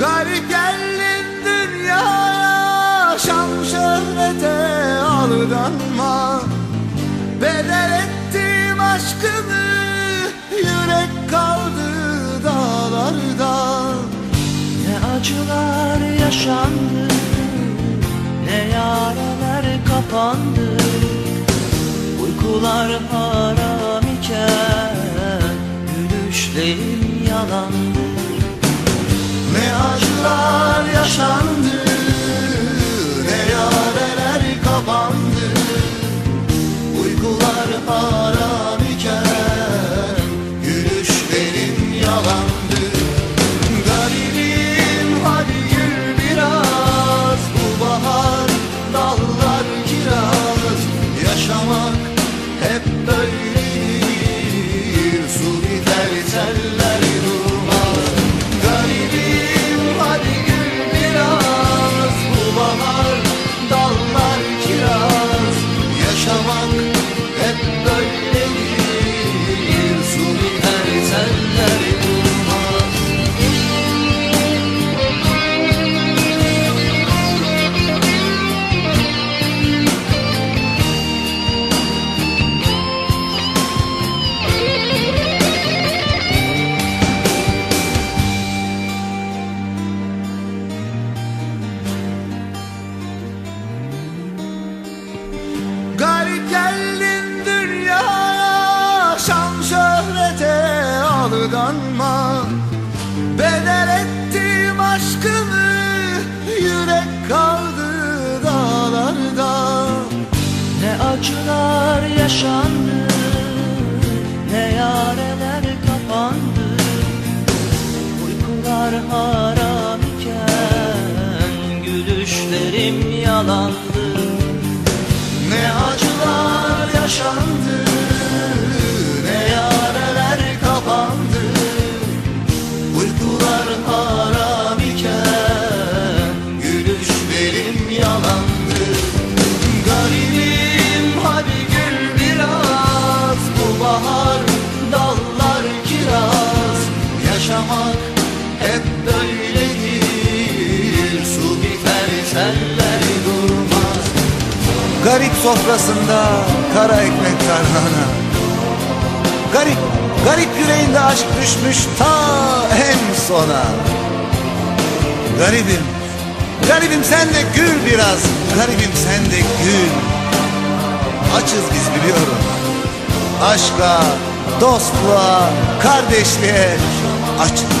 Garip geldin dünyaya Şam şöhrete aldanma. Bedel ettim aşkını Yürek kaldı dağlarda. Ne acılar yaşandı Ne yaralar kapandı. Uykular haram iken Gülüşlerim yalandı. Aldanma Bedel ettim aşkımı Yürek kaldı dağlarda. Ne acılar yaşandı Ne yareler kapandı. Uykular haram iken Gülüşlerim yalandı hep Su biter teller durmaz. Garip sofrasında kara ekmek tarhana. Garip, garip yüreğinde aşk düşmüş ta en sona. Garibim, garibim sen de gül biraz. Garibim sen de gül. Açız biz biliyorum. Aşka, dostluğa, kardeşliğe açız